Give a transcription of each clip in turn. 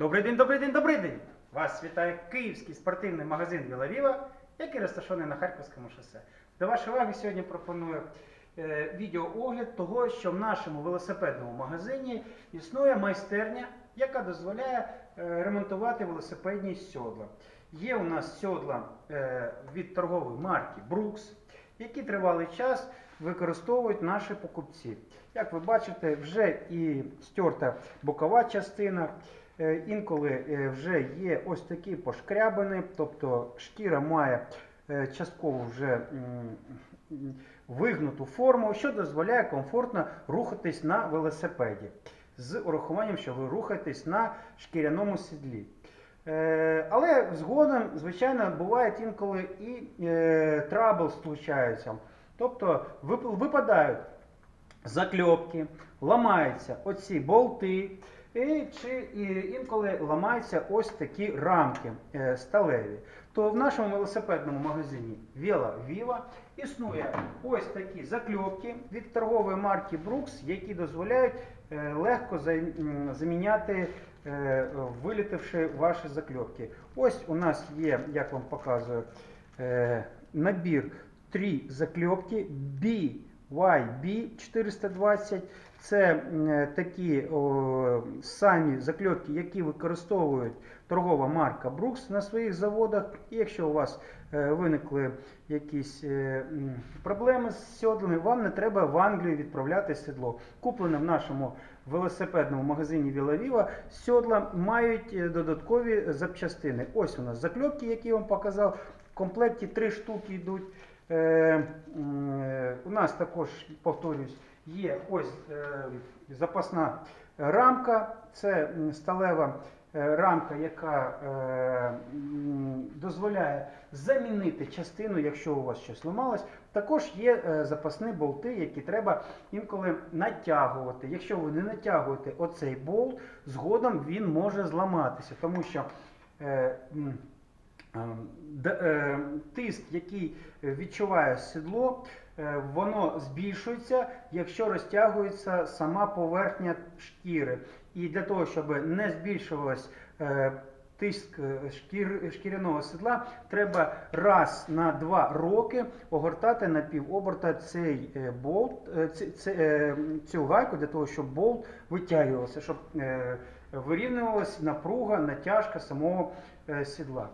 Добрий день, добрий день, добрий день! Вас вітає київський спортивний магазин Вілавіва, який розташований на Харківському шосе. До вашої уваги сьогодні пропоную е, відеоогляд того, що в нашому велосипедному магазині існує майстерня, яка дозволяє е, ремонтувати велосипедні сьодла. Є у нас сьодла е, від торгової марки Brooks, які тривалий час використовують наші покупці. Як ви бачите, вже і стерта бокова частина. Е, Інколи е, вже є ось такі пошкрябини, тобто шкіра має е, частково вже вигнуту форму, що дозволяє комфортно рухатись на велосипеді з урахуванням, що ви рухаєтесь на шкіряному сідлі. Але згодом, звичайно, бувають інколи і трабл случаються. Тобто випадають закльопки, ламаються оці болти, і, чи і, інколи ламаються ось такі рамки е, сталеві. То в нашому велосипедному магазині Vela Viva існує ось такі закльопки від торгової марки Brooks, які дозволяють е, легко за- заміняти, е, вилітавши ваші закльопки. Ось у нас є, як вам показую, е, набір три закльопки BYB 420. Це такі о, самі закльопки, які використовують торгова марка Brooks на своїх заводах. І якщо у вас е, виникли якісь е, проблеми з сідлами, вам не треба в Англію відправляти седло. Куплене в нашому велосипедному магазині Віла сьодла мають е, додаткові запчастини. Ось у нас закльопки, які я вам показав. В комплекті три штуки йдуть. Нас також, повторюсь, є ось е, запасна рамка, це сталева е, рамка, яка е, дозволяє замінити частину, якщо у вас щось ламалось. Також є запасні болти, які треба інколи натягувати. Якщо ви не натягуєте оцей болт, згодом він може зламатися, тому що Тиск, який відчуває сідло, е, воно збільшується, якщо розтягується сама поверхня шкіри. І для того, щоб не збільшувалось е, тиск е, шкір, шкіряного сідла, треба раз на два роки огортати на півоберта цей е, болт, е, е, цю гайку для того, щоб болт витягувався, щоб е, вирівнювалася напруга, натяжка самого е, сідла.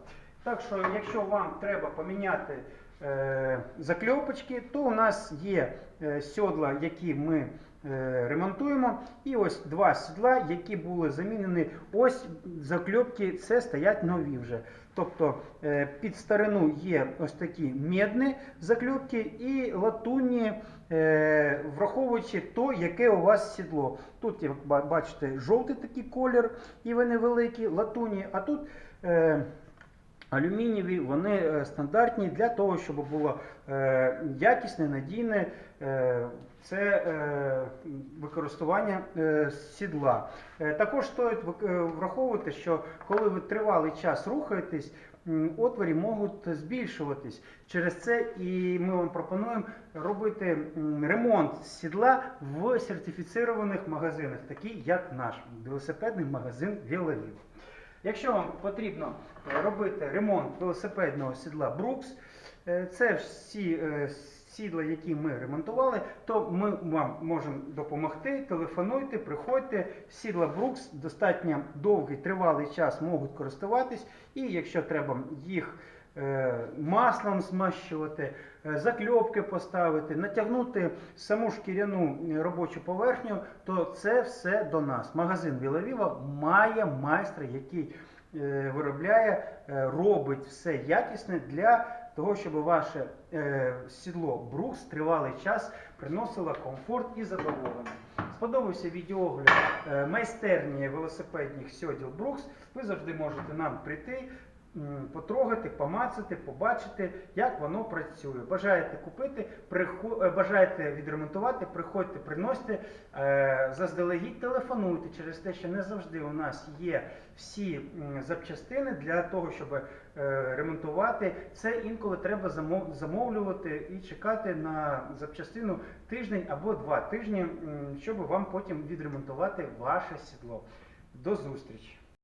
Так що, якщо вам треба поміняти е, закльопочки, то у нас є е, сьодла, які ми е, ремонтуємо. І ось два сідла, які були замінені. Ось закльопки, це стоять нові вже. Тобто е, під старину є ось такі медні закльопки і латунні, е, враховуючи то, яке у вас сідло. Тут, як бачите, жовтий такий колір, і вони великі, латунні, а тут. Е, Алюмінієві вони е, стандартні для того, щоб було е, якісне, надійне е, це використання сідла. Також стоїть враховувати, що коли ви тривалий час рухаєтесь, отворі можуть збільшуватись. Через це і ми вам пропонуємо робити ремонт сідла в сертифіцированих магазинах, такі як наш велосипедний магазин Віловів. Якщо вам потрібно е, робити ремонт велосипедного сідла Brooks, е, це всі е, сідла, які ми ремонтували, то ми вам можемо допомогти. Телефонуйте, приходьте. Сідла Брукс достатньо довгий тривалий час можуть користуватись, і якщо треба їх маслом змащувати, е, закльопки поставити, натягнути саму шкіряну е, робочу поверхню, то це все до нас. Магазин Вілавіва має майстра, який е, виробляє, е, робить все якісне для того, щоб ваше е, сідло Брукс тривалий час приносило комфорт і задоволення. Сподобався відеогляд е, майстерні велосипедних сьоділ Брукс. Ви завжди можете нам прийти, потрогати, помацати, побачити, як воно працює. Бажаєте купити, прихо- е, бажаєте відремонтувати, приходьте, приносите, е, заздалегідь телефонуйте через те, що не завжди у нас є всі запчастини для того, щоб е, ремонтувати. Це інколи треба замовлювати і чекати на запчастину тиждень або два тижні, щоб вам потім відремонтувати ваше сідло. До зустрічі!